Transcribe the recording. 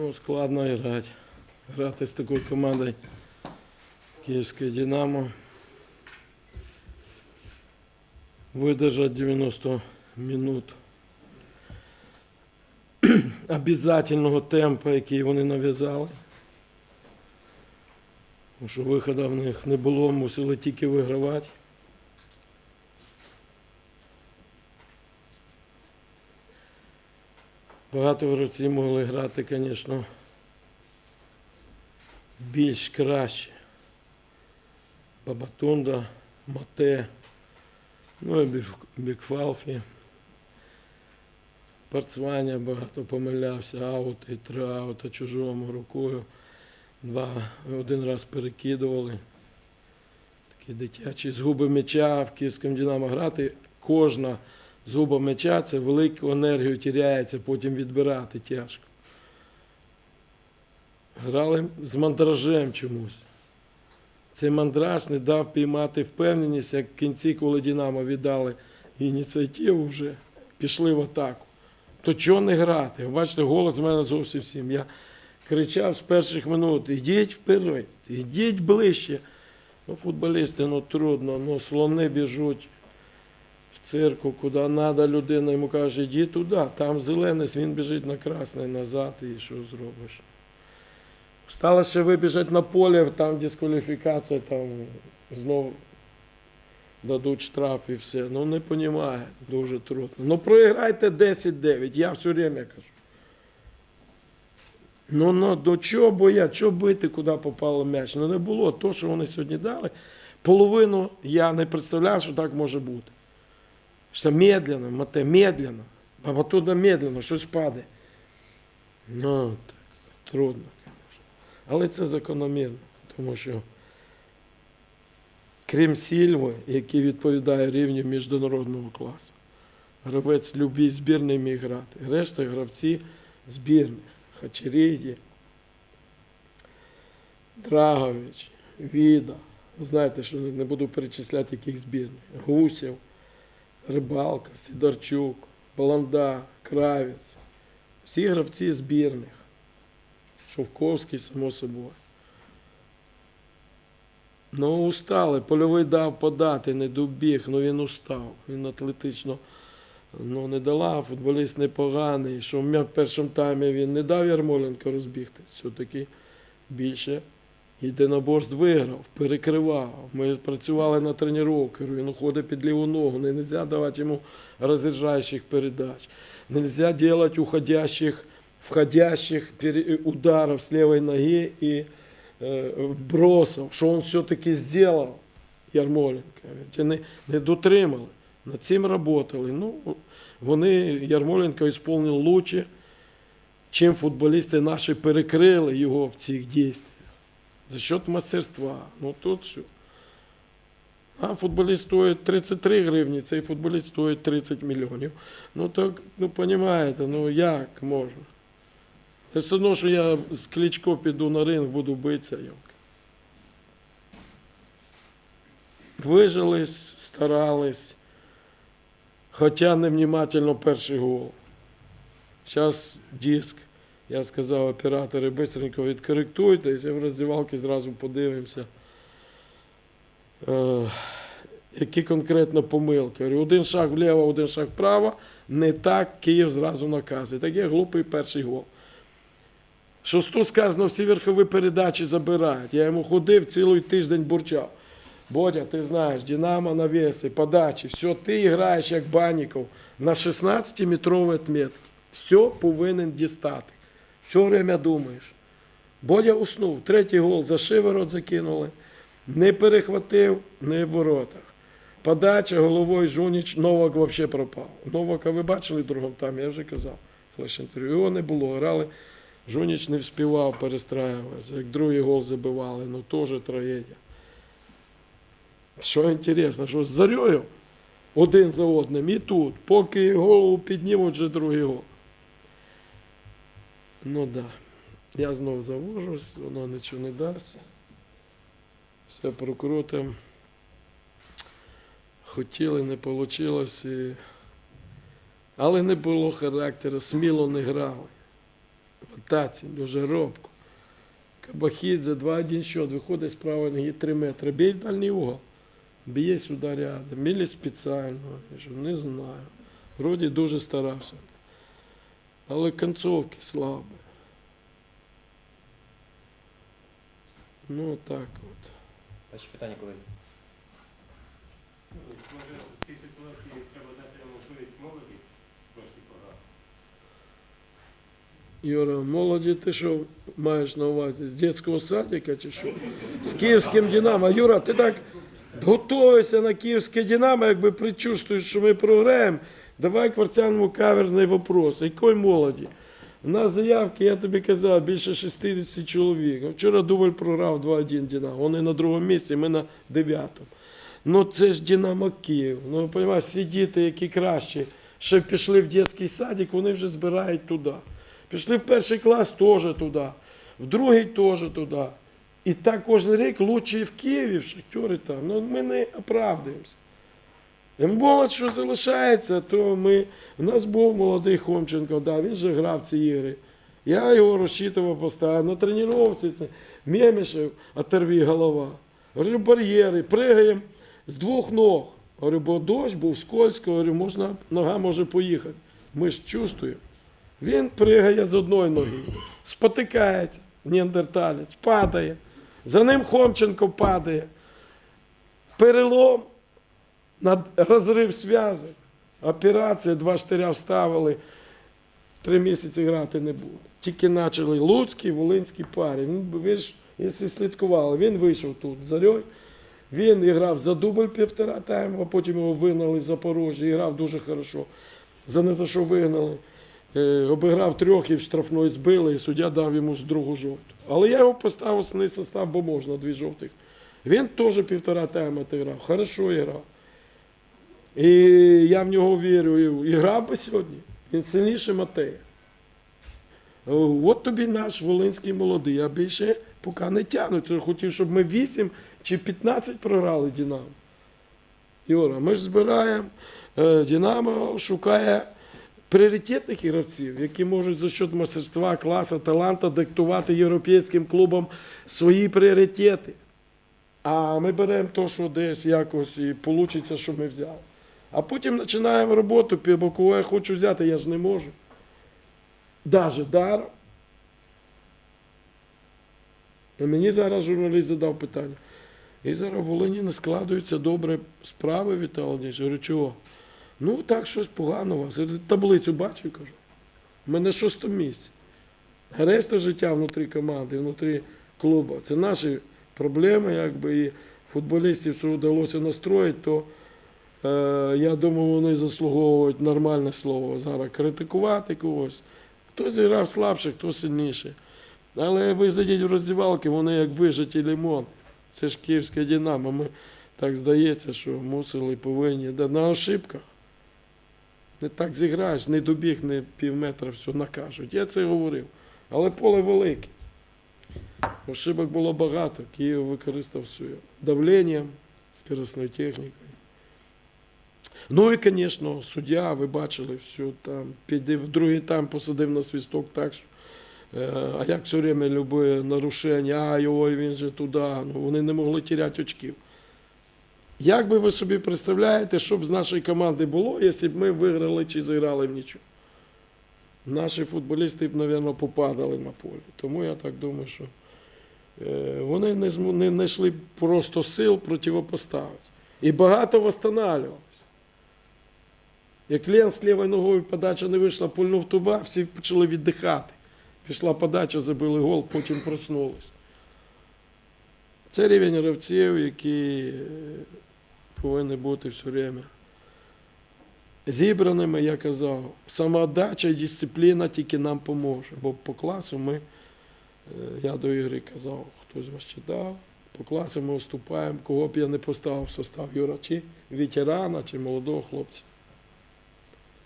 Ну, складно грати. Грати з такою командою Київське Динамо. Видержати 90 минут обязательного темпу, який вони нав'язали. Тому що виходу в них не було, мусили тільки вигравати. Багато гравців могли грати, звісно, більш краще. Бабатунда, Мате, ну і Бікфалфі. Парцваня багато помилявся, аут і три чужому рукою. Два, один раз перекидували. Такі дитячі згуби м'яча в Київському Динамо грати. Кожна згуба м'яча це велику енергію тіряється, потім відбирати тяжко. Грали з мандражем чомусь. Цей мандраж не дав піймати впевненість, як в кінці, коли Динамо віддали ініціативу вже, пішли в атаку. То чого не грати? Бачите, голос в мене зовсім всім. Я кричав з перших минут: ідіть вперед, ідіть ближче. Ну, футболісти, ну трудно, ну слони біжуть цирку, куди треба, людина йому каже, іди туди, там зелений, він біжить на красний назад, і що зробиш? Стало ще вибіжати на поле, там дискваліфікація, там знову дадуть штраф і все. Ну не розумію, дуже трудно. Ну проіграйте 10-9, я все время кажу. Ну, ну до чого боять, чого бити, куди попало м'яч? Ну не було. То, що вони сьогодні дали, половину я не представляв, що так може бути. Що медленно, мате, медленно. А туди медленно, щось падає. Ну, так, трудно, звісно. Але це закономірно, тому що крім Сільви, який відповідає рівню міжнародного класу, гравець любій збірної міг грати. Решта гравці збірних. Хачеріді, Драгович, Віда. Знаєте, що не буду перечисляти яких збірних. Гусєв, Рибалка, Сидорчук, Баланда, Кравець. Всі гравці збірних. Шовковський, само собою. Ну, устали. Польовий дав подати, не добіг, ну він устав. Він атлетично ну, не дала, футболіст непоганий. Що в першому таймі він не дав Ярмоленко розбігти. Все-таки більше єдиноборств виграв, перекривав. Ми працювали на тренуванні, він уходить під ліву ногу. Не можна давати йому розряджаючих передач. Нельзя делать уходящих, входящих ударов с левой ноги и э, що він все-таки зробив, Ярмоленко. Не, не дотримали. Над цим працювали. Ну, вони Ярмоленко ісполнив лучше, чим футболісти наші перекрили його в цих дійствах. За счет мастерства. Ну тут все. А футболіст стоїть 33 гривні, цей футболіст стоїть 30 мільйонів. Ну так, ну розумієте, ну як можна? Це все одно, що я з Кличко піду на ринг, буду битися. Вижились, старались, хоча невнимательно перший гол. Зараз диск. Я сказав, оператори бистренько відкоректуйте, і в роздівалки зразу подивимося. Е, які конкретно помилки. Говорю, один шаг вліво, один шаг вправо. Не так Київ зразу наказує. Так є глупий перший гол. Що сказано, всі верхові передачі забирають. Я йому ходив цілий тиждень бурчав. Бодя, ти знаєш, Динамо навеси, подачі, все, ти граєш як Баніков на 16-метровій отметці. Все повинен дістати. Все время думаєш. Бодя уснув, третій гол за шиворот закинули, не перехватив, не в воротах. Подача головою Жуніч, Новак взагалі пропав. Новака ви бачили в другому там, я вже казав, флеш-інтерв'ю. Його не було. Грали, Жуніч не вспівав перестраюватися. Як другий гол забивали, ну теж трагедія. Що інтересно, що з Зарьою один за одним і тут, поки голову піднімуть, вже другий гол. Ну. Да. Я знов завожусь, воно нічого не дасть. Все прокрутим. Хотіли, не вийшло. І... Але не було характеру, сміло не грали. От Таці, дуже робко. Кабахідзе, 2-1 счет, виходить з правої ноги 3 метри. Бій в дальній угол. Б'є сюди рядом. Мілі спеціально. Не знаю. Вроді дуже старався. Але концовки слабі. Ну так от. Ваші питання, колеги? Може, в цій ситуації треба дати можливість молоді трошки пограти. Юра, молоді, ти що маєш на увазі? З дитячого садика чи що? З київським Динамо. Юра, ти так готуєшся на київське Динамо, якби предчувствуєш, що ми програємо. Давай квартяному каверзний вопрос. Якої молоді? У нас заявки, я тобі казав, більше 60 чоловік. Вчора дубль програв 2-1 Динамо. Вони на другому місці, ми на дев'ятому. Ну це ж Динамо Київ. Ну, розумієш, всі діти, які кращі, ще пішли в дитячий садик, вони вже збирають туди. Пішли в перший клас теж туди, в другий теж туди. І так кожен рік лучше в Києві, в Шахтері там. Ну, ми не оправдуємося. І молодь, що залишається, то ми. У нас був молодий Хомченко, да, він же грав ці ігри. Я його розчитував постійно. На тренувці Мємішев, оторві голова. Говорю, бар'єри, пригаємо з двох ног. Говорю, бо дощ був скользко, говорю, можна, нога може поїхати. Ми ж чувствуємо. Він пригає з одної ноги, спотикається, неандерталець, падає. За ним Хомченко падає. Перелом, розрив зв'язок. Операція, два штиря вставили. Три місяці грати не буде. Тільки почали Луцький, Волинський парі. Він, ви ж, якщо слідкували, він вийшов тут з Він грав за дубль півтора тайму, а потім його вигнали в Запорожжя і грав дуже хорошо. За не за що вигнали. Е, обіграв трьох і в штрафної збили, і суддя дав йому ж другу жовту. Але я його поставив основний состав, бо можна дві жовтих. Він теж півтора тайма грав, хорошо грав. І я в нього вірю. І грав би сьогодні. Він сильніший Матея. От тобі наш волинський молодий, а більше поки не тягнуть. Хотів, щоб ми 8 чи 15 програли Динамо. Юра, ми ж збираємо. Е, Динамо шукає пріоритетних гравців, які можуть за счет мастерства, класу, таланту диктувати європейським клубам свої пріоритети. А ми беремо те, що десь якось і вийде, що ми взяли. А потім починаємо роботу, бо кого я хочу взяти, я ж не можу. Даже даром. І мені зараз журналіст задав питання. І зараз в Волині не складуються добре справи, Віталій Володимирович. Говорю, чого? Ну, так щось погано у вас. Таблицю бачив, кажу. У мене шосте місце. Решта життя внутрі команди, внутрі клубу. Це наші проблеми, якби і футболістів, що вдалося настроїти, то я думаю, вони заслуговують нормальне слово зараз. Критикувати когось. Хтось зіграв слабше, хто сильніше. Але ви зайдіть в роздівалки, вони як вижаті лимон. Це ж київське Динамо. Ми так здається, що мусили повинні. Да, на ошибках. Не так зіграєш, не добіг, не пів метра, все накажуть. Я це говорив. Але поле велике. Ошибок було багато. Київ використав все. Давленням, скоростною технікою. Ну і, звісно, суддя, ви бачили, все там, піде в другий тайм посадив на свісток так, що Е, А як все время любе нарушення, ай, ой, він же туди. Ну, вони не могли тіряти очків. Як би ви собі представляєте, що б з нашої команди було, якщо б ми виграли чи зіграли в нічого? Наші футболісти б, мабуть, попадали на полі. Тому я так думаю, що е, вони не, знайшли просто сил противопоставити. І багато восстанавливалось. Як Лен з лівою ногою подача не вийшла, пульнув туба, всі почали віддихати. Пішла подача, забили гол, потім проснулись. Це рівень гравців, які е, повинні бути все время зібраними, я казав. Самоотдача і дисципліна тільки нам поможе. Бо по класу ми, е, я до ігри казав, хтось вас читав, по класу ми уступаємо, кого б я не поставив в состав Юра, чи ветерана, чи молодого хлопця.